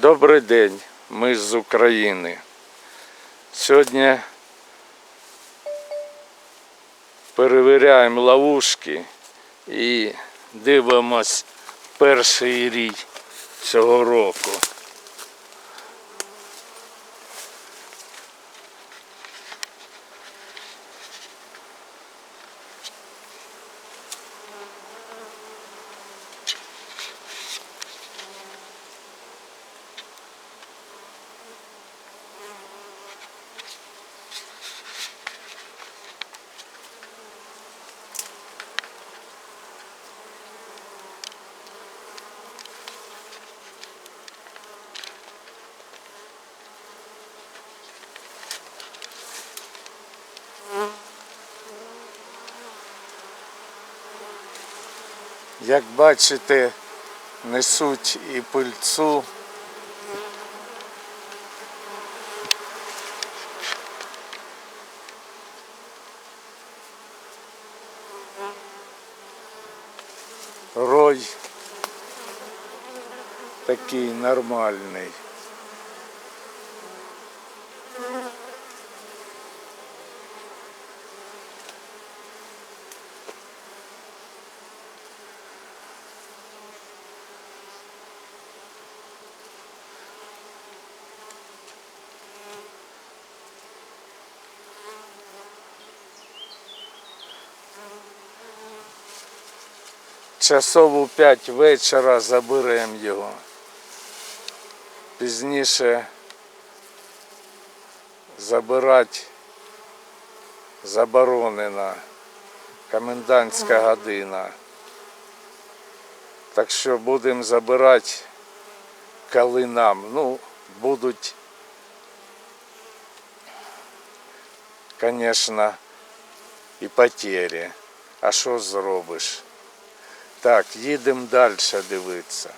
Добрий день, ми з України. Сьогодні перевіряємо ловушки і дивимось перший рій цього року. Як бачите, несуть і пильцу. Рой такий нормальний. Часов у 5 вечора заберемо його. Пізніше забирати заборонена комендантська година. Так що будемо забирати, коли нам. Ну, будуть, звісно, і потери. А що зробиш? Так, їдемо далі дивитися.